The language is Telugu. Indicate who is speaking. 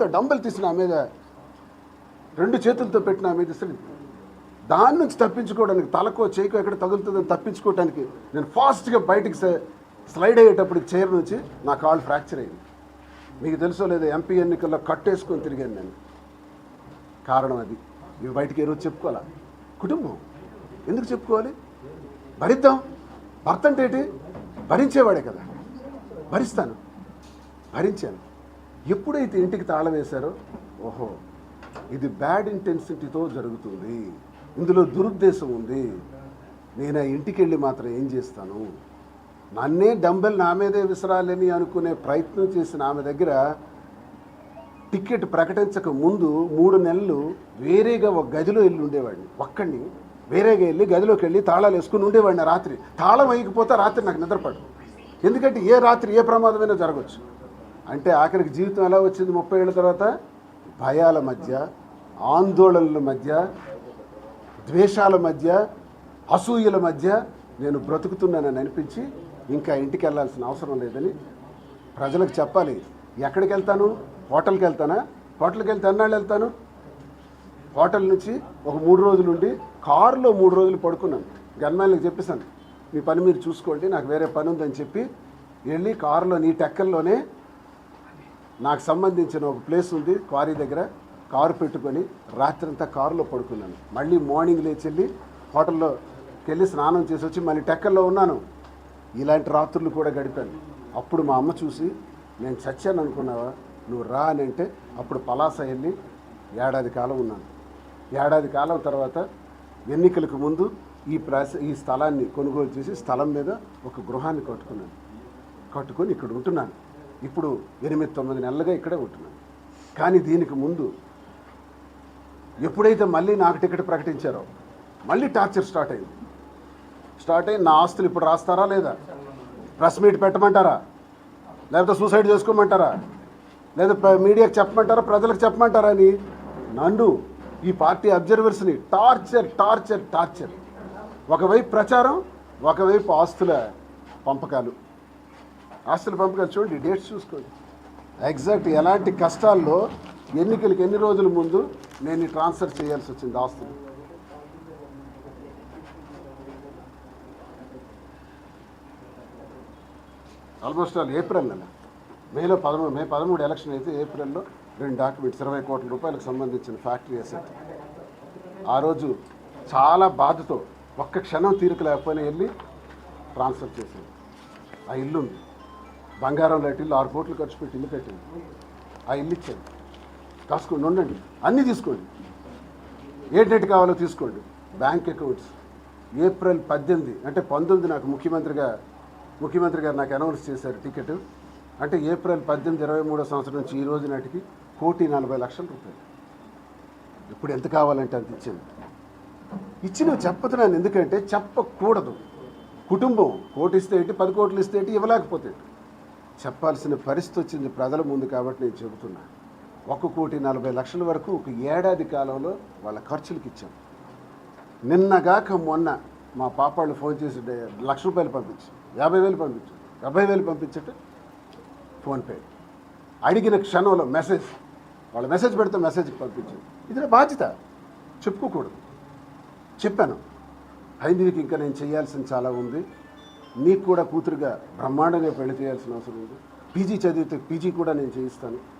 Speaker 1: వస్తే డంబెల్ తీసిన ఆ మీద రెండు చేతులతో పెట్టిన ఆ మీద ఇస్తే దాని నుంచి తప్పించుకోవడానికి తలకో చేయికో ఎక్కడ తగులుతుందని తప్పించుకోవడానికి నేను ఫాస్ట్గా బయటికి స్లైడ్ అయ్యేటప్పటికి చైర్ నుంచి నా కాళ్ళు ఫ్రాక్చర్ అయింది. మీకు తెలుసో లేదా ఎంపీ ఎన్నికల్లో కట్టేసుకొని తిరిగాను నేను. కారణం అది. ఇవి బయటికి ఏ రోజు చెప్పుకోవాలా? కుటుంబం. ఎందుకు చెప్పుకోవాలి? భరిద్దాం. భర్త అంటే ఏంటి? భరించేవాడే కదా. భరిస్తాను. భరించాను. ఎప్పుడైతే ఇంటికి తాళం వేశారో ఓహో ఇది బ్యాడ్ ఇంటెన్సిటీతో జరుగుతుంది. ఇందులో దురుద్దేశం ఉంది. నేను ఆ ఇంటికి వెళ్ళి మాత్రం ఏం చేస్తాను? నన్నే డంబెల్ నా మీదే విసరాలని అనుకునే ప్రయత్నం చేసిన ఆమె దగ్గర టికెట్ ప్రకటించక ముందు మూడు నెలలు వేరేగా ఒక గదిలో వెళ్ళి ఉండేవాడిని. ఒక్కడిని వేరేగా వెళ్ళి గదిలోకి వెళ్ళి తాళాలు వేసుకుని ఉండేవాడిని రాత్రి. తాళం వేయకపోతే రాత్రి నాకు నిద్రపడు ఎందుకంటే ఏ రాత్రి ఏ ప్రమాదమైనా జరగవచ్చు. అంటే ఆఖరికి జీవితం ఎలా వచ్చింది ముప్పై ఏళ్ళ తర్వాత? భయాల మధ్య ఆందోళనల మధ్య ద్వేషాల మధ్య అసూయల మధ్య నేను బ్రతుకుతున్నానని అనిపించి ఇంకా ఇంటికి వెళ్ళాల్సిన అవసరం లేదని ప్రజలకు చెప్పాలి. ఎక్కడికి వెళ్తాను? హోటల్కి వెళ్తానా? హోటల్కి వెళ్తే అన్నాళ్ళు వెళ్తాను? హోటల్ నుంచి ఒక మూడు రోజులు ఉండి కారులో మూడు రోజులు పడుకున్నాను. గన్మాన్లకు చెప్పేశాను మీ పని మీరు చూసుకోండి నాకు వేరే పని ఉందని చెప్పి వెళ్ళి కారులో నీ టెక్కల్లోనే నాకు సంబంధించిన ఒక ప్లేస్ ఉంది క్వారీ దగ్గర. కారు పెట్టుకొని రాత్రంతా కారులో పడుకున్నాను. మళ్ళీ మార్నింగ్ లేచి వెళ్ళి హోటల్లోకి వెళ్ళి స్నానం చేసి వచ్చి మళ్ళీ టెక్కల్లో ఉన్నాను. ఇలాంటి రాత్రులు కూడా గడిపాను. అప్పుడు మా అమ్మ చూసి నేను చచ్చాను అనుకున్నావా? నువ్వు రా అని అంటే అప్పుడు పలాస వెళ్ళి ఏడాది కాలం ఉన్నాను. ఏడాది కాలం తర్వాత ఎన్నికలకు ముందు ఈ ప్రాస ఈ స్థలాన్ని కొనుగోలు చేసి స్థలం మీద ఒక గృహాన్ని కట్టుకున్నాను. కట్టుకొని ఇక్కడ ఉంటున్నాను. ఇప్పుడు ఎనిమిది తొమ్మిది నెలలుగా ఇక్కడే ఉంటున్నాను. కానీ దీనికి ముందు ఎప్పుడైతే మళ్ళీ నాకు టికెట్ ప్రకటించారో మళ్ళీ టార్చర్ స్టార్ట్ అయింది. స్టార్ట్ అయ్యి నా ఆస్తులు ఇప్పుడు రాస్తారా లేదా? ప్రెస్ మీట్ పెట్టమంటారా? లేకపోతే సూసైడ్ చేసుకోమంటారా? లేదా మీడియాకి చెప్పమంటారా? ప్రజలకు చెప్పమంటారా అని? నన్ను ఈ పార్టీ అబ్జర్వర్స్ని టార్చర్ టార్చర్ టార్చర్. ఒకవైపు ప్రచారం ఒకవైపు ఆస్తుల పంపకాలు. ఆస్తుల పంపకాలు చూడండి డేట్స్ చూసుకోండి. ఎగ్జాక్ట్ ఎలాంటి కష్టాల్లో ఎన్నికలకి ఎన్ని రోజుల ముందు నేను ట్రాన్స్ఫర్ చేయాల్సి వచ్చింది ఆస్తులు? ఆల్మోస్ట్ ఆల్ ఏప్రిల్ నెల మేలో పదమూడు మే పదమూడు ఎలక్షన్ అయితే ఏప్రిల్లో రెండు డాక్యుమెంట్స్ ఇరవై కోట్ల రూపాయలకు సంబంధించిన ఫ్యాక్టరీ అసెట్ ఆ రోజు చాలా బాధతో ఒక్క క్షణం తీరిక లేకపోయినా వెళ్ళి ట్రాన్స్ఫర్ చేశాను. ఆ ఇల్లు ఉంది. బంగారం లాంటి ఇల్లు ఆరు కోట్లు ఖర్చు పెట్టి ఇల్లు కట్టింది. ఆ ఇల్లు ఇచ్చాను కాసుకోండి ఉండండి. అన్నీ తీసుకోండి. ఏంటంటే కావాలో తీసుకోండి. Bank accounts. ఏప్రిల్ పద్దెనిమిది. అంటే పంతొమ్మిది నాకు ముఖ్యమంత్రిగా ముఖ్యమంత్రి గారు నాకు అనౌన్స్ చేశారు టికెట్. అంటే ఏప్రిల్ పద్దెనిమిది ఇరవై మూడో సంవత్సరం నుంచి ఈ రోజు నాటికి కోటి నలభై లక్షల రూపాయలు. ఇప్పుడు ఎంత కావాలంటే అంత ఇచ్చింది. ఇచ్చిన చెప్పతున్నాను. ఎందుకంటే చెప్పకూడదు. కుటుంబం కోటి ఇస్తే ఏంటి పది కోట్లు ఇస్తే ఏంటి ఇవ్వలేకపోతే చెప్పాల్సిన పరిస్థితి వచ్చింది ప్రజల ముందు కాబట్టి నేను చెబుతున్నా. ఒక కోటి నలభై లక్షల వరకు ఒక ఏడాది కాలంలో వాళ్ళ ఖర్చులకు ఇచ్చాం. నిన్నగాక మొన్న మా పాపాళ్ళు ఫోన్ చేసి లక్ష రూపాయలు పంపించు యాభై వేలు పంపించు డెబ్బై వేలు పంపించట ఫోన్పే అడిగిన క్షణంలో మెసేజ్ వాళ్ళ మెసేజ్ పెడితే మెసేజ్కి పంపించు. ఇది నా బాధ్యత. చెప్పుకోకూడదు. చెప్పాను. హైందీకి ఇంకా నేను చేయాల్సింది చాలా ఉంది. నీకు కూడా కూతురుగా బ్రహ్మాండంగా పెళ్ళి చేయాల్సిన అవసరం ఉంది. పీజీ చదివితే పీజీ కూడా నేను చేయిస్తాను.